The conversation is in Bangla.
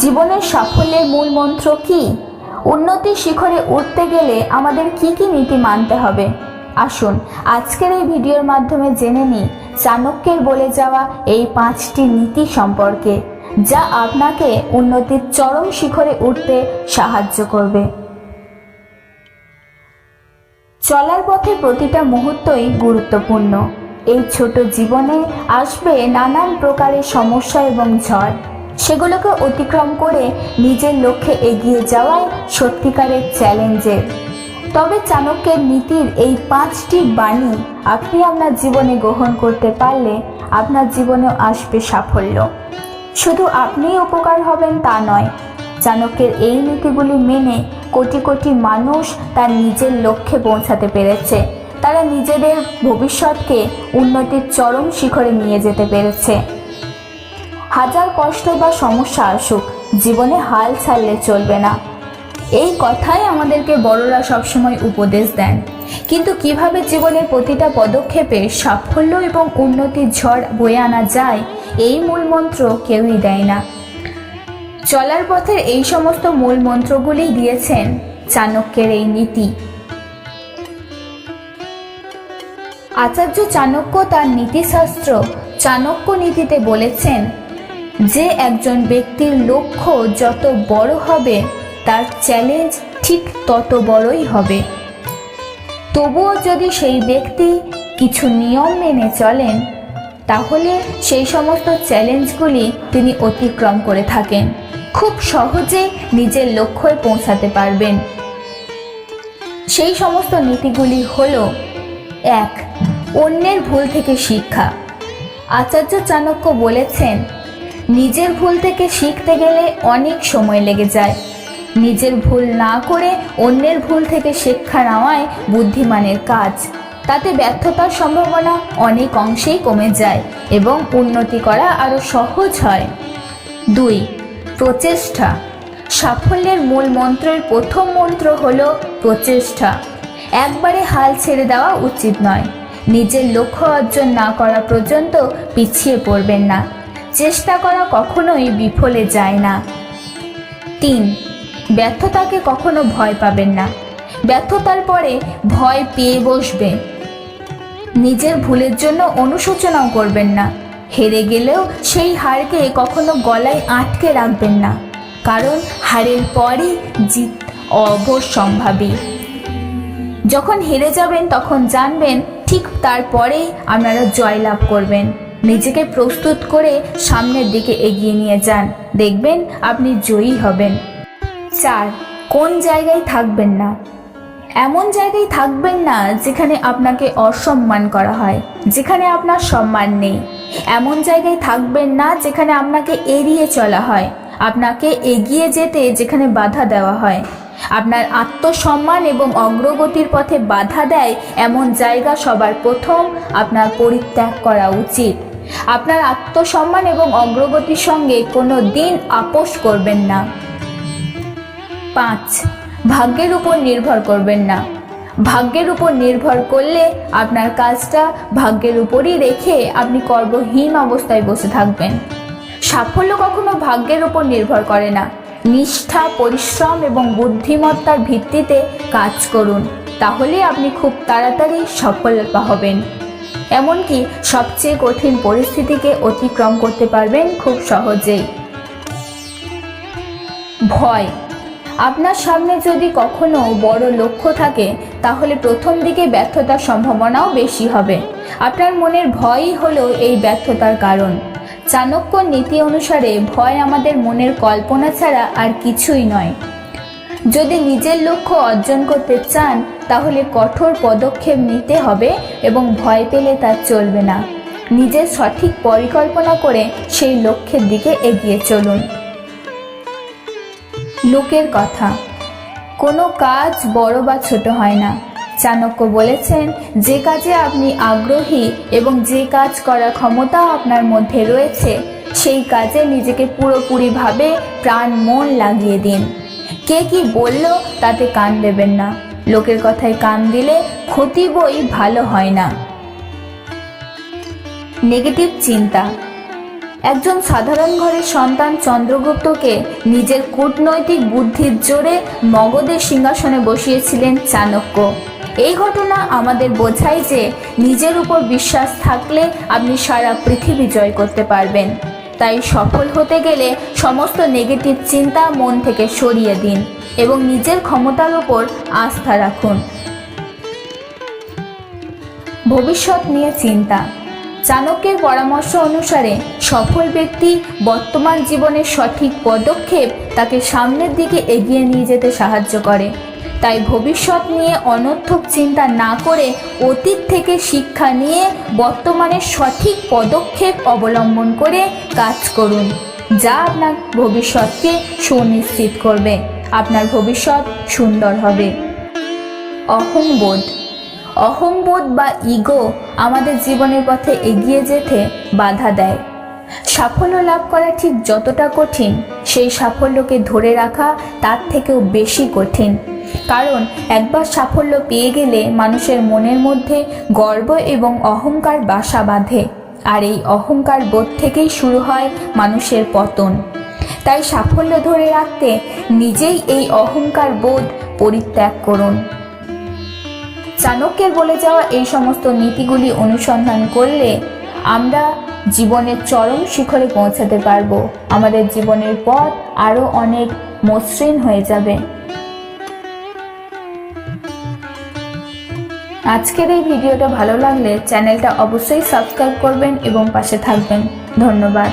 জীবনের সাফল্যের মূল মন্ত্র কি? উন্নতির শিখরে উঠতে গেলে আমাদের কি কি নীতি মানতে হবে? আসুন, আজকের এই ভিডিওর মাধ্যমে জেনে নিই চাণক্যের বলে যাওয়া এই পাঁচটি নীতি সম্পর্কে, যা আপনাকে উন্নতির চরম শিখরে উঠতে সাহায্য করবে। চলার পথে প্রতিটা মুহূর্তই গুরুত্বপূর্ণ। এই ছোট জীবনে আসবে নানান প্রকারের সমস্যা এবং ঝড়। সেগুলোকে অতিক্রম করে নিজের লক্ষ্যে এগিয়ে যাওয়াই সত্যিকারের চ্যালেঞ্জের। তবে চাণক্যের নীতির এই পাঁচটি বাণী আপনি আপনার জীবনে গ্রহণ করতে পারলে আপনার জীবনেও আসবে সাফল্য। শুধু আপনিই উপকার হবেন তা নয়, চাণক্যের এই নীতিগুলি মেনে কোটি কোটি মানুষ তার নিজের লক্ষ্যে পৌঁছাতে পেরেছে। তারা নিজেদের ভবিষ্যৎকে উন্নতির চরম শিখরে নিয়ে যেতে পেরেছে। হাজার কষ্ট বা সমস্যা আসুক, জীবনে হাল ছাড়লে চলবে না। এই কথাই আমাদেরকে বড়রা সবসময় উপদেশ দেন। কিন্তু কীভাবে জীবনের প্রতিটা পদক্ষেপে সাফল্য এবং উন্নতির ঝড় বয়ে আনা যায়, এই মূল মন্ত্র কেউই দেয় না। চলার পথের এই সমস্ত মূল মন্ত্রগুলি দিয়েছেন চাণক্যের এই নীতি। আচার্য চাণক্য তার নীতিশাস্ত্র চাণক্য নীতিতে বলেছেন যে একজন ব্যক্তির লক্ষ্য যত বড় হবে, তার চ্যালেঞ্জ ঠিক তত বড়ই হবে। তবুও যদি সেই ব্যক্তি কিছু নিয়ম মেনে চলেন, তাহলে সেই সমস্ত চ্যালেঞ্জগুলি তিনি অতিক্রম করে থাকেন। খুব সহজে নিজের লক্ষ্যে পৌঁছাতে পারবেন। সেই সমস্ত নীতিগুলি হল, এক, অন্যের ভুল থেকে শিক্ষা। আচার্য চাণক্য বলেছেন নিজের ভুল থেকে শিখতে গেলে অনেক সময় লেগে যায়। নিজের ভুল না করে অন্যের ভুল থেকে শিক্ষা নেওয়ায় বুদ্ধিমানের কাজ। তাতে ব্যর্থতার সম্ভাবনা অনেক অংশেই কমে যায় এবং উন্নতি করা আরও সহজ হয়। দুই, প্রচেষ্টা। সাফল্যের মূল মন্ত্রের প্রথম মন্ত্র হল প্রচেষ্টা। একবারে হাল ছেড়ে দেওয়া উচিত নয়। নিজের লক্ষ্য অর্জন না করা পর্যন্ত পিছিয়ে পড়বেন না। চেষ্টা করা কখনোই বিফলে যায় না। তিন, ব্যর্থতাকে কখনো ভয় পাবেন না। ব্যর্থতার পরে ভয় পেয়ে বসবে। নিজের ভুলের জন্য অনুশোচনাও করবেন না। হেরে গেলেও সেই হারকে কখনো গলায় আটকে রাখবেন না। কারণ হারের পরই জিত অবশ্যম্ভাবী। যখন হেরে যাবেন তখন জানবেন ঠিক তারপরেই আপনারা জয়লাভ করবেন। নিজেকে প্রস্তুত করে সামনের দিকে এগিয়ে নিয়ে যান। দেখবেন আপনি জয়ী হবেন। চার, কোন জায়গায় থাকবেন না? এমন জায়গায় থাকবেন না যেখানে আপনাকে অসম্মান করা হয়, যেখানে আপনার সম্মান নেই। এমন জায়গায় থাকবেন না যেখানে আপনাকে এড়িয়ে চলা হয়, আপনাকে এগিয়ে যেতে যেখানে বাধা দেওয়া হয়। আপনার আত্মসম্মান এবং অগ্রগতির পথে বাধা দেয় এমন জায়গা সবার প্রথম আপনার পরিত্যাগ করা উচিত। আপনার আত্মসম্মান এবং অগ্রগতির সঙ্গে কোনো দিন আপোষ করবেন না। পাঁচ, ভাগ্যের উপর নির্ভর করবেন না। ভাগ্যের উপর নির্ভর করলে আপনার কাজটা ভাগ্যের উপরই রেখে আপনি কর্মহীন অবস্থায় বসে থাকবেন। সাফল্য কখনো ভাগ্যের উপর নির্ভর করে না। নিষ্ঠা, পরিশ্রম এবং বুদ্ধিমত্তার ভিত্তিতে কাজ করুন। তাহলে আপনি খুব তাড়াতাড়ি সফল হবেন। এমনকি সবচেয়ে কঠিন পরিস্থিতিকে অতিক্রম করতে পারবেন খুব সহজেই। ভয়। আপনার সামনে যদি কখনো বড় লক্ষ্য থাকে, তাহলে প্রথম দিকে ব্যর্থতার সম্ভাবনাও বেশি হবে। আপনার মনের ভয়ই হলো এই ব্যর্থতার কারণ। চাণক্য নীতি অনুসারে ভয় আমাদের মনের কল্পনা ছাড়া আর কিছুই নয়। যদি নিজের লক্ষ্য অর্জন করতে চান তাহলে কঠোর পদক্ষেপ নিতে হবে এবং ভয় পেলে তা চলবে না। নিজের সঠিক পরিকল্পনা করে সেই লক্ষ্যের দিকে এগিয়ে চলুন। লোকের কথা, কোনো কাজ বড় বা ছোট হয় না। চাণক্য বলেছেন, যে কাজে আপনি আগ্রহী এবং যে কাজ করার ক্ষমতা আপনার মধ্যে রয়েছে, সেই কাজে নিজেকে পুরোপুরিভাবে প্রাণ মন লাগিয়ে দিন। কে কি বলল তাতে কান দেবেন না। লোকের কথায় কান দিলে ক্ষতি বই ভালো হয় না। নেগেটিভ চিন্তা। একজন সাধারণ ঘরের সন্তান চন্দ্রগুপ্তকে নিজের কূটনৈতিক বুদ্ধির জোরে মগধের সিংহাসনে বসিয়েছিলেন চাণক্য। এই ঘটনা আমাদের বোঝায় যে নিজের উপর বিশ্বাস থাকলে আপনি সারা পৃথিবী জয় করতে পারবেন। তাই সফল হতে গেলে সমস্ত নেগেটিভ চিন্তা মন থেকে সরিয়ে দিন এবং নিজের ক্ষমতার উপর আস্থা রাখুন। ভবিষ্যৎ নিয়ে চিন্তা। চাণক্যের পরামর্শ অনুসারে সফল ব্যক্তি বর্তমান জীবনের সঠিক পদক্ষেপ তাকে সামনের দিকে এগিয়ে নিয়ে যেতে সাহায্য করে। তাই ভবিষ্যৎ নিয়ে অনর্থক চিন্তা না করে অতীত থেকে শিক্ষা নিয়ে বর্তমানে সঠিক পদক্ষেপ অবলম্বন করে কাজ করুন, যা আপনার ভবিষ্যৎকে সুনিশ্চিত করবে। আপনার ভবিষ্যৎ সুন্দর হবে। অহংবোধ। অহংবোধ বা ইগো আমাদের জীবনের পথে এগিয়ে যেতে বাধা দেয়। সাফল্য লাভ করা ঠিক যতটা কঠিন, সেই সাফল্যকে ধরে রাখা তার থেকেও বেশি কঠিন। কারণ একবার সাফল্য পেয়ে গেলে মানুষের মনের মধ্যে গর্ব এবং অহংকার বাসা বাঁধে। আর এই অহংকার বোধ থেকেই শুরু হয় মানুষের পতন। তাই সাফল্য ধরে রাখতে নিজেই এই অহংকার বোধ পরিত্যাগ করুন। চাণক্যের বলে যাওয়া এই সমস্ত নীতিগুলি অনুসন্ধান করলে আমরা জীবনের চরম শিখরে পৌঁছাতে পারব। আমাদের জীবনের পথ আরও অনেক মসৃণ হয়ে যাবে। আজকের এই ভিডিওটা ভালো লাগলে চ্যানেলটা অবশ্যই সাবস্ক্রাইব করবেন এবং পাশে থাকবেন। ধন্যবাদ।